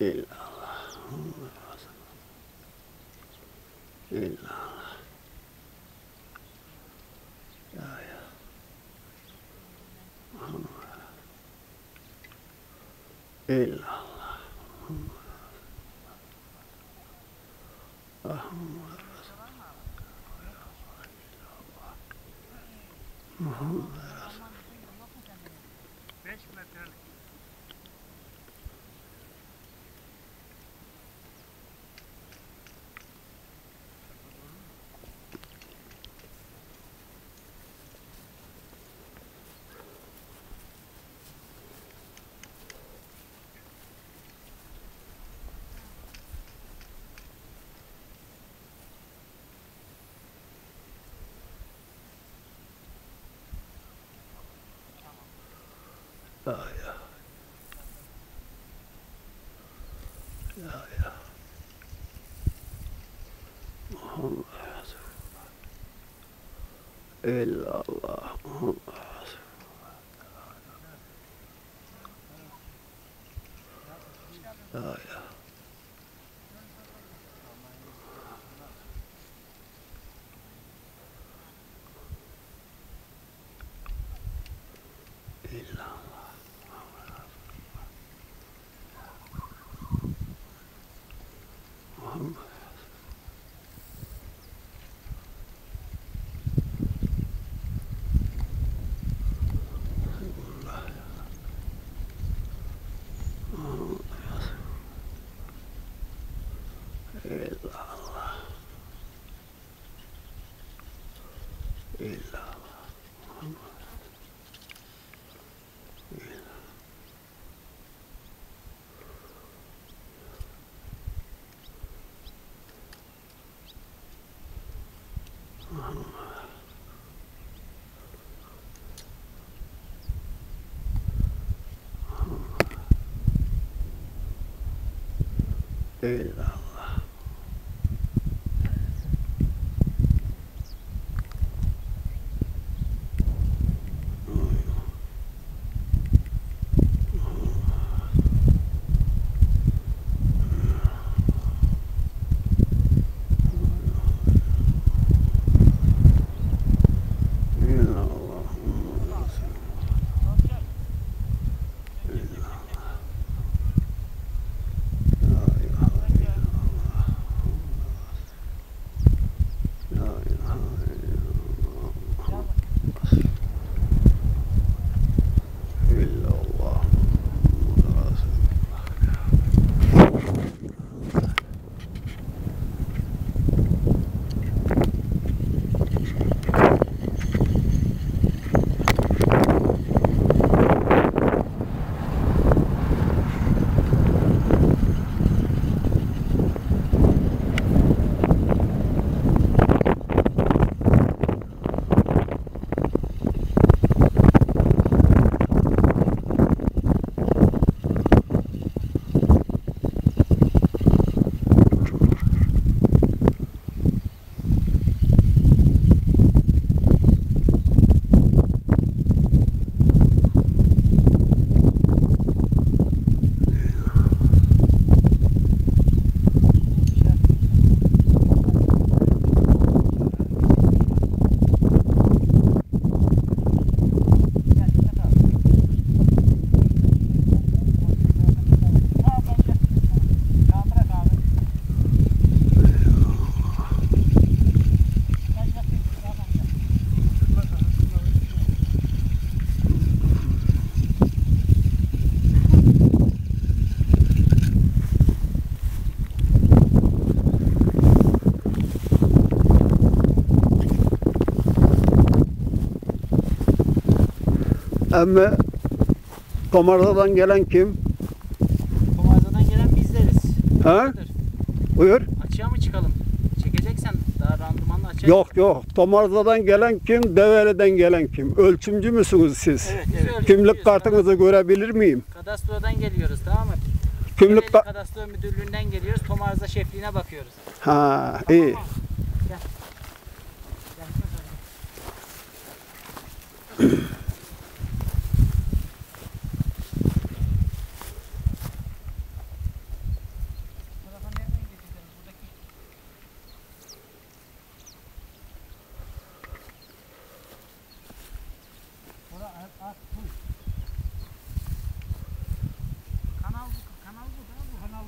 İllallah. İllallah. Ya ya. İllallah. Ya ya. Ya ya. Muhammed Resulullah. İllallah Muhammed Resulullah. Ya ya. İllallah. Muhammed İllallah. İllallah. İllallah. İllallah. Emme Tomarzadan gelen kim? Komarzadan gelen bizleriz. Ha? Buyur. Açığa mı çıkalım? Çekeceksen daha randımanlı açığa Yok yok. Tomarzadan gelen kim? Develi'den gelen kim? Ölçümcü müsünüz siz? Evet, evet. Kimlik kartınızı görebilir miyim? Kadastrodan geliyoruz tamam mı? Kimlik Develi ka- Kadastro Müdürlüğü'nden geliyoruz. Tomarza şefliğine bakıyoruz. Ha, iyi. Gel. Kanal bu, kanal bu da bu. Kanal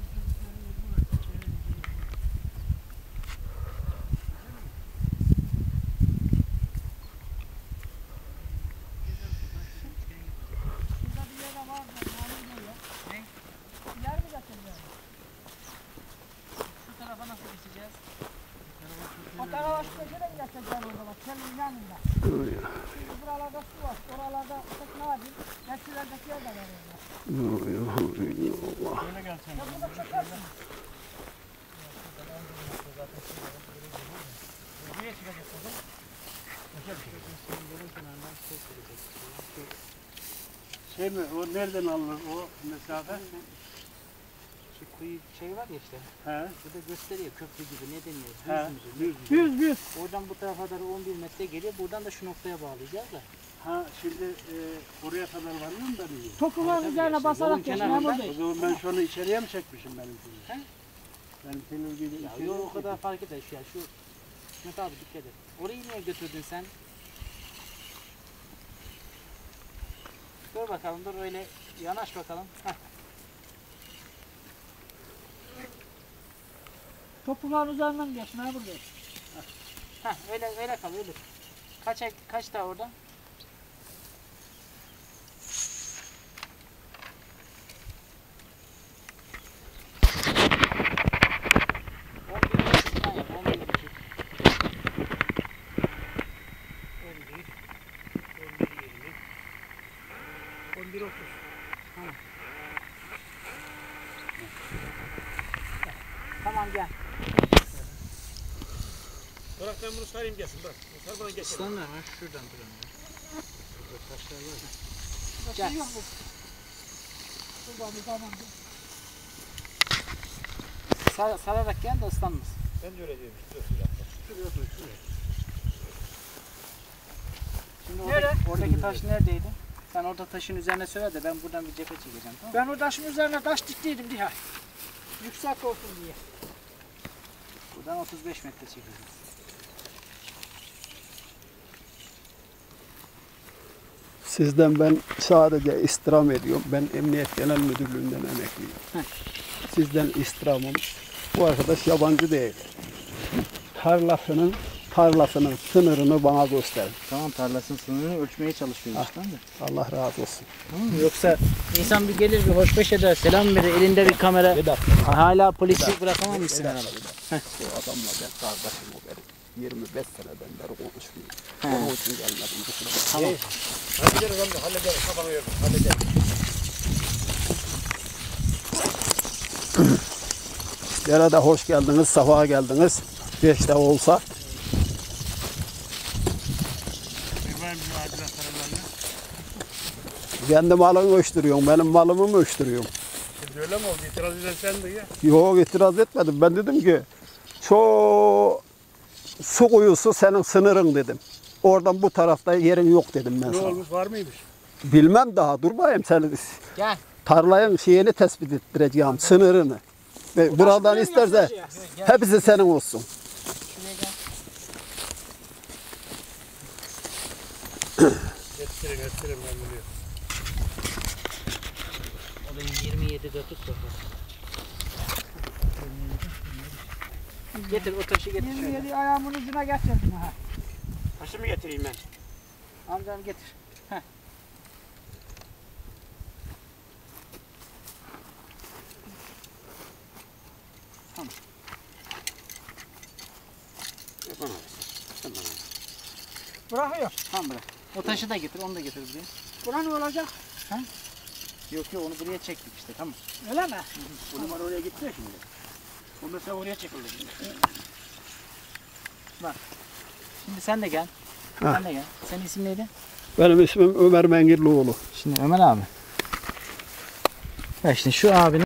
Şurada bir yere var da malum ne ya? Ne? İler mi getireceğim? Şu tarafa nasıl geçeceğiz? O tarafa şu köşede mi getireceğim o zaman? Senin yanında. Şimdi buralarda su var. Yer de var orada. Böyle gelsen. Ya burada çekersin. Buraya zaman. Şey mi? O nereden alınır o mesafe? Şu kuyu şey var ya işte. He. Burada gösteriyor köprü gibi ne deniyor? He. Düz müzü. Düz. Yüz yüz. Oradan bu tarafa kadar 11 metre geliyor. Buradan da şu noktaya bağlayacağız da. Ha şimdi e, oraya kadar varıyor mu benim? yol? Topuların Tabii üzerine işte, basarak yolun geç kenarında. memur O zaman ben şunu içeriye mi çekmişim benim He? filmi? Benim film gibi Ya mi o kadar fark eder şu ya. Şu Hikmet abi dikkat et. Orayı niye götürdün sen? Dur bakalım dur öyle yanaş bakalım. Heh. Topukların üzerinden geç memur bey. Heh, öyle öyle kal öyle. Kaç kaç daha orada? On bir buçuktan yap, on bir buçuk. 11 30. Tamam gel. Bırak ben bunu sarayım gelsin bırak. Sar bana geçelim. Aslanlar var şuradan duralım. Burada taşlar var. Başka Gel. yok mu? Bir tamam. Sar, sararak gel de ıslanmasın. Ben de öyle diyorum. Şuraya Şuraya otur şuraya. Şimdi Nereye? oradaki, oradaki taş neredeydi? Sen orada taşın üzerine söyle de ben buradan bir cephe çekeceğim tamam mı? Ben o taşın üzerine taş diktiydim diye. Yüksek olsun diye. Buradan 35 metre çekeceğiz. Sizden ben sadece istirham ediyorum. Ben Emniyet Genel Müdürlüğü'nden emekliyim. Heh. Sizden istirhamım. Bu arkadaş yabancı değil. Tarlasının tarlasının sınırını bana gösterin. Tamam tarlasının sınırını ölçmeye çalışıyoruz Ah. tamam mı? Allah razı olsun. Tamam? Yoksa insan bir gelir bir hoşbeş eder selam verir elinde bir kamera. Bir dakika. Hala polisi bırakamamışsın herhalde. Bu adamla ben kardeşim o benim. 25 seneden beri konuşmuyorum. Onun için gelmedim. kusura bakma. Hallederiz amca hallederiz. Kafana yorma hallederiz. Yine de hoş geldiniz, safa geldiniz. Beş de olsa. Kendi malını ölçtürüyorsun, benim malımı mı ölçtürüyorsun? Öyle mi oldu? İtiraz eden sen de ya. Yok itiraz etmedim. Ben dedim ki şu su kuyusu senin sınırın dedim. Oradan bu tarafta yerin yok dedim ben Ne sana. olmuş var mıymış? Bilmem daha dur bakayım sen Gel. tarlayın şeyini tespit ettireceğim sınırını. Ve buradan isterse hepsi senin olsun. Şuraya gel. Ettirin ettirin ben biliyorum. O da 27'de tut bakalım. Getir o taşı getir şöyle. 27 ayağımın ucuna getirdim ha. Taşı mı getireyim ben? Amcam getir. Heh. Bırakıyor. Tamam bırak. O taşı da getir onu da getir buraya. Buna ne olacak? Yok yok onu buraya çektik işte tamam. Öyle mi? Bu numara oraya gitti ya şimdi. O mesela oraya çekildi şimdi. Şimdi sen de gel. Ha. Sen de gel. Senin isim neydi? Benim ismim Ömer Mengirlioğlu. Şimdi Ömer abi. Ya şimdi şu abinin